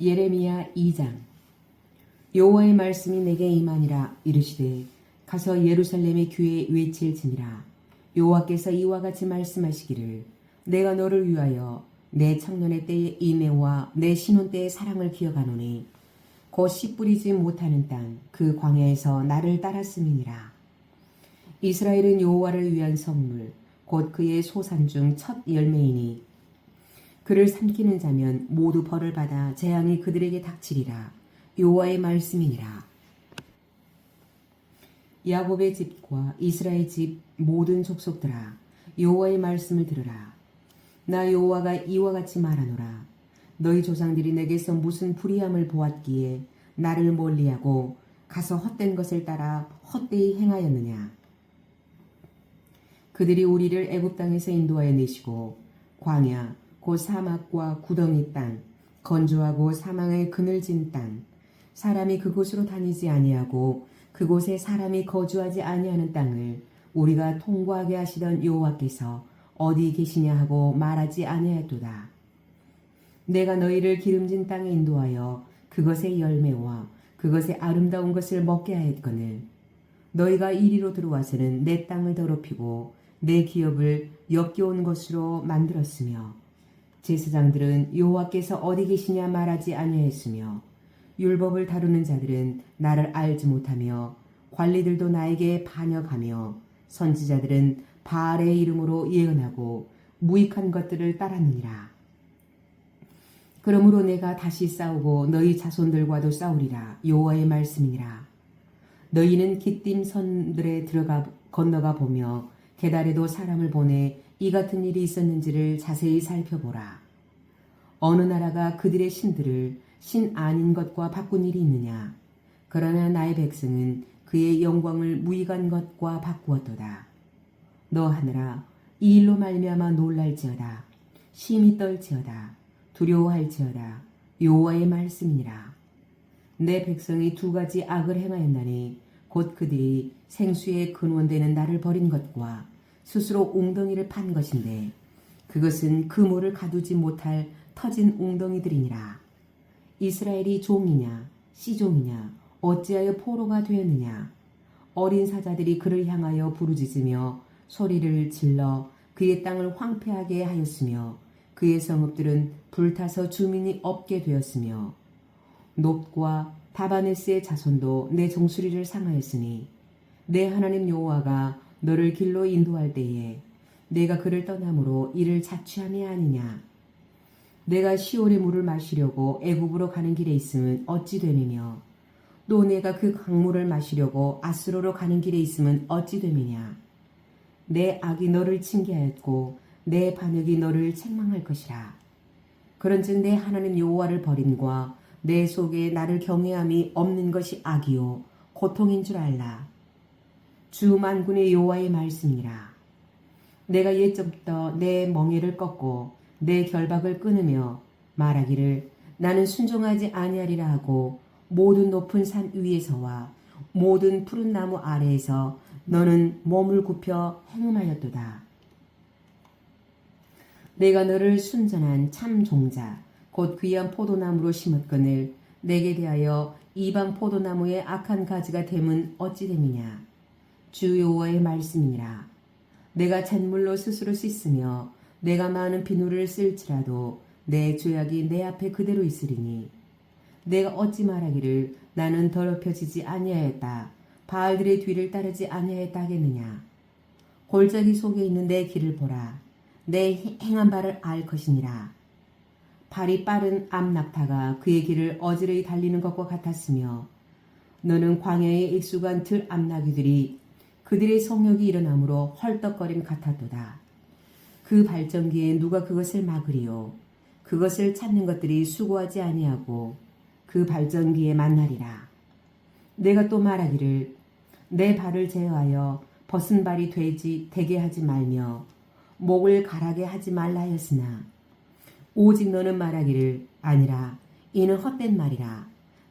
예레미야 2장. 여호와의 말씀이 내게 임하니라 이르시되 가서 예루살렘의 귀에 외칠지니라. 여호와께서 이와 같이 말씀하시기를 내가 너를 위하여 내 청년의 때의 인애와 내 신혼 때의 사랑을 기억하노니 곧 씨 뿌리지 못하는 땅 그 광야에서 나를 따랐음이니라. 이스라엘은 여호와를 위한 성물 곧 그의 소산 중 첫 열매이니 그를 삼키는 자면 모두 벌을 받아 재앙이 그들에게 닥치리라. 여호와의 말씀이니라. 야곱의 집과 이스라엘 집 모든 족속들아 여호와의 말씀을 들으라. 나 여호와가 이와 같이 말하노라. 너희 조상들이 내게서 무슨 불의함을 보았기에 나를 멀리하고 가서 헛된 것을 따라 헛되이 행하였느냐. 그들이 우리를 애굽 땅에서 인도하여 내시고 광야 곧 사막과 구덩이 땅 건조하고 사망의 그늘진 땅 사람이 그곳으로 다니지 아니하고 그곳에 사람이 거주하지 아니하는 땅을 우리가 통과하게 하시던 여호와께서 어디 계시냐 하고 말하지 아니하였도다. 내가 너희를 기름진 땅에 인도하여 그것의 열매와 그것의 아름다운 것을 먹게 하였거늘 너희가 이리로 들어와서는 내 땅을 더럽히고 내 기업을 역겨운 것으로 만들었으며 제사장들은 여호와께서 어디 계시냐 말하지 아니하였으며 율법을 다루는 자들은 나를 알지 못하며 관리들도 나에게 반역하며 선지자들은 바알의 이름으로 예언하고 무익한 것들을 따랐느니라. 그러므로 내가 다시 싸우고 너희 자손들과도 싸우리라 여호와의 말씀이니라. 너희는 기띔 선들에 들어가 건너가 보며 계달에도 사람을 보내 이 같은 일이 있었는지를 자세히 살펴보라. 어느 나라가 그들의 신들을 신 아닌 것과 바꾼 일이 있느냐? 그러나 나의 백성은 그의 영광을 무익한 것과 바꾸었도다. 너 하늘아, 이 일로 말미암아 놀랄지어다. 심히 떨지어다. 두려워할지어다. 여호와의 말씀이니라. 내 백성이 두 가지 악을 행하였나니 곧 그들이 생수의 근원되는 나를 버린 것과 스스로 웅덩이를 판 것인데 그것은 그물을 가두지 못할 터진 웅덩이들이니라. 이스라엘이 종이냐 씨종이냐 어찌하여 포로가 되었느냐 어린 사자들이 그를 향하여 부르짖으며 소리를 질러 그의 땅을 황폐하게 하였으며 그의 성읍들은 불타서 주민이 없게 되었으며 높과 다바네스의 자손도 내 종수리를 상하였으니 내 하나님 여호와가 너를 길로 인도할 때에 내가 그를 떠남으로 이를 자취함이 아니냐? 내가 시올의 물을 마시려고 애굽으로 가는 길에 있으면 어찌 되느냐? 또 내가 그 강물을 마시려고 아스로로 가는 길에 있으면 어찌 되느냐? 내 악이 너를 징계하였고 내 반역이 너를 책망할 것이라. 그런즉 내 하나님 여호와를 버림과 내 속에 나를 경외함이 없는 것이 악이요 고통인 줄 알라 주 만군의 여호와의 말씀이라 내가 옛적부터 내 멍에를 꺾고 내 결박을 끊으며 말하기를 나는 순종하지 아니하리라 하고 모든 높은 산 위에서와 모든 푸른 나무 아래에서 너는 몸을 굽혀 행음하였도다. 내가 너를 순전한 참 종자 곧 귀한 포도나무로 심었거늘 내게 대하여 이방 포도나무의 악한 가지가 됨은 어찌 됨이냐 주 여호와의 말씀이니라. 내가 잿물로 스스로 씻으며 내가 많은 비누를 쓸지라도 내 죄악이 내 앞에 그대로 있으리니. 내가 어찌 말하기를 나는 더럽혀지지 아니하였다. 바알들의 뒤를 따르지 아니하였다 하겠느냐? 골짜기 속에 있는 내 길을 보라. 내 행한 바를 알 것이니라. 발이 빠른 암낙타가 그의 길을 어지러이 달리는 것과 같았으며 너는 광야에 익숙한 들 암나귀들이 그들의 성욕이 일어나므로 헐떡거림 같았도다. 그 발전기에 누가 그것을 막으리요. 그것을 찾는 것들이 수고하지 아니하고 그 발전기에 만나리라. 내가 또 말하기를 내 발을 제어하여 벗은 발이 되지 되게 하지 말며 목을 가라게 하지 말라 하였으나 오직 너는 말하기를 아니라 이는 헛된 말이라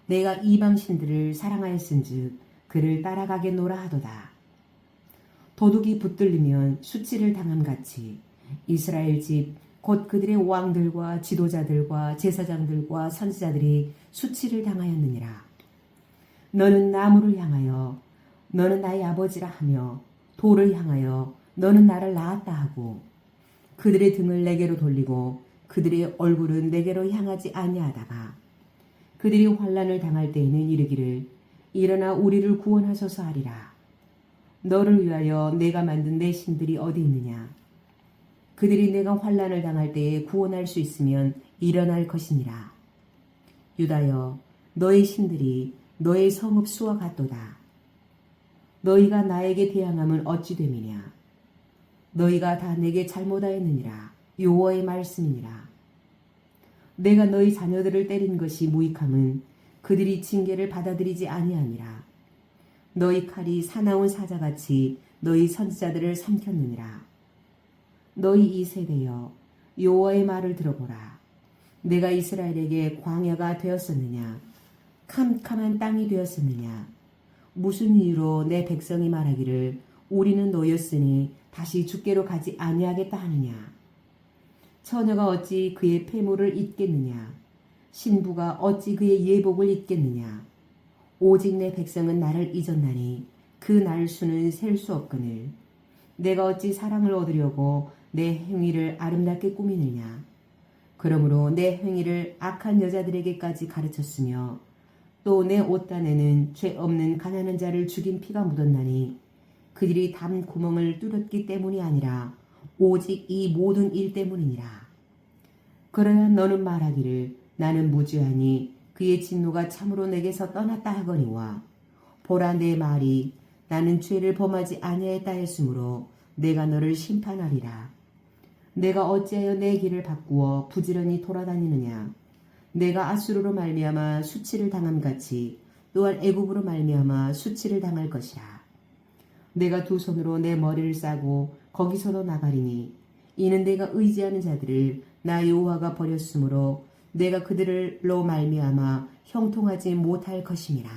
내가 이방 신들을 사랑하였은즉 그를 따라가겠노라 하도다. 도둑이 붙들리면 수치를 당함 같이 이스라엘 집 곧 그들의 왕들과 지도자들과 제사장들과 선지자들이 수치를 당하였느니라. 너는 나무를 향하여 너는 나의 아버지라 하며 돌을 향하여 너는 나를 낳았다 하고 그들의 등을 내게로 돌리고 그들의 얼굴은 내게로 향하지 아니하다가 그들이 환란을 당할 때에는 이르기를 일어나 우리를 구원하소서 하리라. 너를 위하여 내가 만든 내 신들이 어디 있느냐? 그들이 내가 환란을 당할 때에 구원할 수 있으면 일어날 것이니라. 유다여, 너의 신들이 너의 성읍 수와 같도다. 너희가 나에게 대항함은 어찌 됨이냐? 너희가 다 내게 잘못하였느니라. 요호의 말씀이니라. 내가 너희 자녀들을 때린 것이 무익함은 그들이 징계를 받아들이지 아니하니라. 너희 칼이 사나운 사자같이 너희 선지자들을 삼켰느니라. 너희 이 세대여 여호와의 말을 들어보라. 내가 이스라엘에게 광야가 되었었느냐? 캄캄한 땅이 되었었느냐? 무슨 이유로 내 백성이 말하기를 우리는 노였으니 다시 죽게로 가지 아니하겠다 하느냐? 처녀가 어찌 그의 폐물을 잊겠느냐? 신부가 어찌 그의 예복을 잊겠느냐? 오직 내 백성은 나를 잊었나니 그 날수는 셀 수 없거늘. 내가 어찌 사랑을 얻으려고 내 행위를 아름답게 꾸미느냐? 그러므로 내 행위를 악한 여자들에게까지 가르쳤으며 또 내 옷단에는 죄 없는 가난한 자를 죽인 피가 묻었나니 그들이 담 구멍을 뚫었기 때문이 아니라 오직 이 모든 일 때문이니라. 그러나 너는 말하기를 나는 무죄하니 그의 진노가 참으로 내게서 떠났다 하거니와 보라 내 말이 나는 죄를 범하지 아니하였다 했으므로 내가 너를 심판하리라. 내가 어찌하여 내 길을 바꾸어 부지런히 돌아다니느냐? 내가 아수르로 말미암아 수치를 당함 같이 또한 애굽으로 말미암아 수치를 당할 것이라. 내가 두 손으로 내 머리를 싸고 거기서도 나가리니 이는 내가 의지하는 자들을 나 여호와가 버렸으므로 내가 그들로 말미암아 형통하지 못할 것임이라.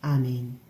아멘.